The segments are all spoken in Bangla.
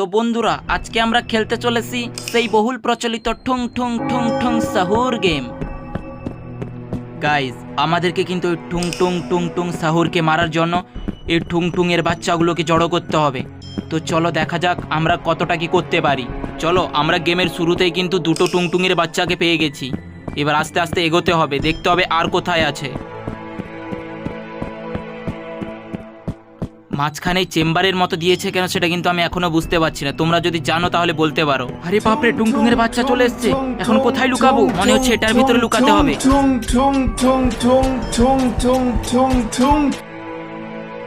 তো বন্ধুরা, আজকে আমরা খেলতে চলেছি সেই বহুল প্রচলিত ঠুং ঠুং ঠুং ঠুং সাহুর গেম। গাইজ আমাদেরকে কিন্তু ওই ঠুং ঠুং ঠুং ঠুং সাহুরকে মারার জন্য এই ঠুং ঠুং এর বাচ্চাগুলোকে জড়ো করতে হবে। তো চলো দেখা যাক আমরা কতটা কি করতে পারি। চলো, আমরা গেমের শুরুতেই কিন্তু দুটো টুংটুঙের বাচ্চাকে পেয়ে গেছি। এবার আস্তে আস্তে এগোতে হবে, দেখতে হবে আর কোথায় আছে। মাঝখানে চেম্বারের মতো দিয়েছে কেন সেটা কিন্তু আমি এখনও বুঝতে পারছি না। তোমরা যদি জানো তাহলে বলতে পারো। আরে বাপরে টুংটুঙের বাচ্চা চলে এসছে। এখন কোথায় লুকাবো? মনে হচ্ছে এটার ভিতরে লুকাতে হবে।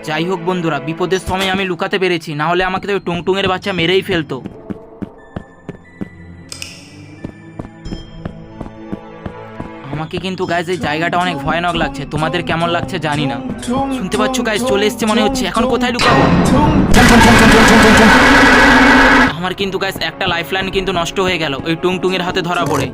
যাই হোক বন্ধুরা, বিপদের সময় আমি লুকাতে পেরেছি। না হলে আমাকে তো টুং টুং এর বাচ্চা মেরেই ফেলতো। আমাকে কিন্তু গাইজ এই জায়গাটা অনেক ভয়ানক লাগছে। তোমাদের কেমন লাগছে জানি না। শুনতে পাচ্ছ গাইজ চলে এসছে মনে হচ্ছে। এখন কোথায় লুকাবো? আমার কিন্তু গাইজ একটা লাইফ লাইন কিন্তু নষ্ট হয়ে গেল। ওই টুং টুং এর হাতে ধরা পড়ে।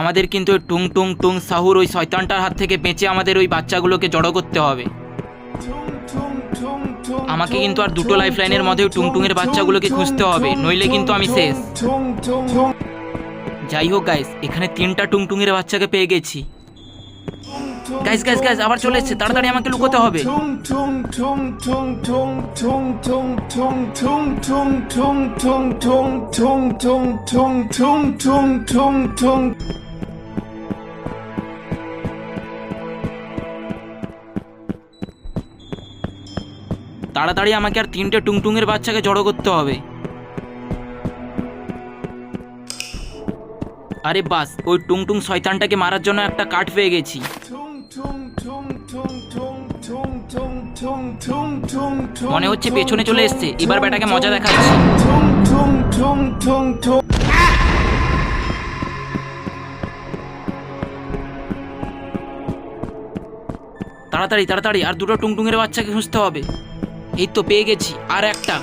আমাদের কিন্তু ওই টুং টুং টুং সাহুর ওই শয়তানটার হাত থেকে বেঁচে আমাদের ওই বাচ্চাগুলোকে জড়ো করতে হবে। আমাকে কিন্তু আর দুটো লাইফ লাইনের মধ্যে ওই টুংটুঙের বাচ্চাগুলোকে খুঁজতে হবে, নইলে কিন্তু আমি শেষ। যাই হোক গাইস এখানে তিনটা টুংটুঙের বাচ্চাকে পেয়ে গেছি। গাইস গাইস গাইস আবার চলে এসেছে, তাড়াতাড়ি আমাকে লুকোতে হবে। তাড়াতাড়ি আমাকে আর তিনটে টুংটুঙের বাচ্চাকে জড়ো করতে হবে। আরে বাস, ওই টুংটুং শয়তানটাকে মারার জন্য একটা কাঠ পেয়ে গেছি। মনে হচ্ছে পেছনে চলে এসছে। এবার বেটাকে মজা দেখাচ্ছি। তাড়াতাড়ি তাড়াতাড়ি, আর দুটো টুংটুঙের বাচ্চাকে খুঁজতে হবে। এই তো পেয়ে গেছি আর একটা।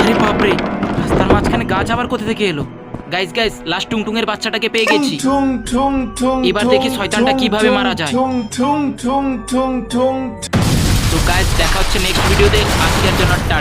আরে বাপরে রাস্তার মাঝখানে গাছ আবার কোথা থেকে এলো? গাইস গাইস লাস্ট টুংটুঙের বাচ্চাটাকে পেয়ে গেছি। এবার দেখি শয়তানটা কীভাবে মারা যায়। তো গাইস দেখা হচ্ছে নেক্সট ভিডিওতে আজকের জন্য টাটা।